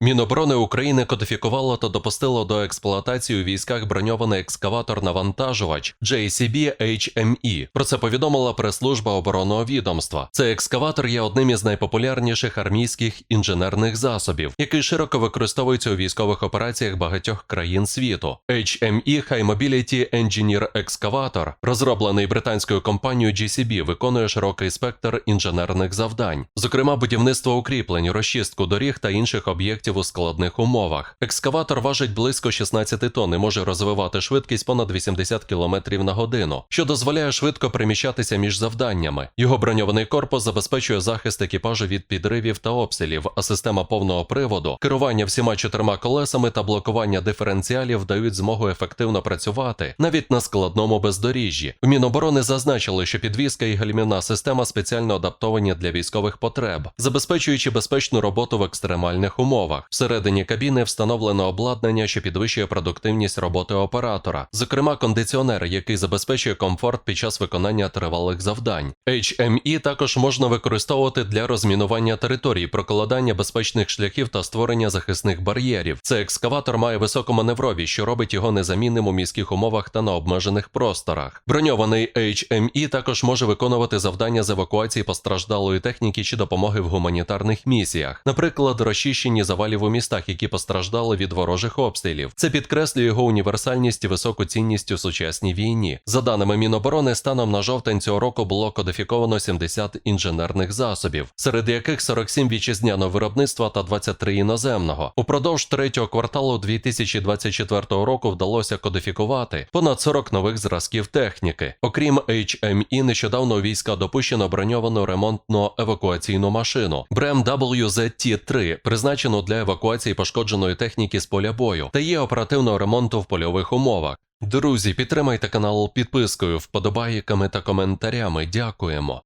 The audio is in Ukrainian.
Міноборони України кодифікувало та допустило до експлуатації у військах броньований екскаватор-навантажувач JCB HME. Про це повідомила прес-служба оборонного відомства. Цей екскаватор є одним із найпопулярніших армійських інженерних засобів, який широко використовується у військових операціях багатьох країн світу. HME High Mobility Engineer Excavator, розроблений британською компанією GCB, виконує широкий спектр інженерних завдань, зокрема будівництво укріплень, розчистку доріг та інших об'єктів у складних умовах. Екскаватор важить близько 16 тонн і може розвивати швидкість понад 80 км на годину, що дозволяє швидко переміщатися між завданнями. Його броньований корпус забезпечує захист екіпажу від підривів та обстрілів, а система повного приводу, керування всіма чотирма колесами та блокування диференціалів дають змогу ефективно працювати навіть на складному бездоріжжі. В Міноборони зазначили, що підвізка і гальмівна система спеціально адаптовані для військових потреб, забезпечуючи безпечну роботу в екстремальних умовах. Всередині кабіни встановлено обладнання, що підвищує продуктивність роботи оператора, зокрема кондиціонер, який забезпечує комфорт під час виконання тривалих завдань. HME також можна використовувати для розмінування територій, прокладання безпечних шляхів та створення захисних бар'єрів. Цей екскаватор має високу маневровість, що робить його незамінним у міських умовах та на обмежених просторах. Броньований HME також може виконувати завдання з евакуації постраждалої техніки чи допомоги в гуманітарних місіях, наприклад, розчищенні завалів у містах, які постраждали від ворожих обстрілів. Це підкреслює його універсальність і високу цінність у сучасній війні. За даними Міноборони, станом на жовтень цього року було кодифіковано 70 інженерних засобів, серед яких 47 вітчизняного виробництва та 23 іноземного. Упродовж третього кварталу 2024 року вдалося кодифікувати понад 40 нових зразків техніки. Окрім HME, нещодавно у війська допущено броньовану ремонтно евакуаційну машину Брем WZT-3, призначену для евакуації пошкодженої техніки з поля бою та є оперативного ремонту в польових умовах. Друзі, підтримайте канал підпискою, вподобайками та коментарями. Дякуємо.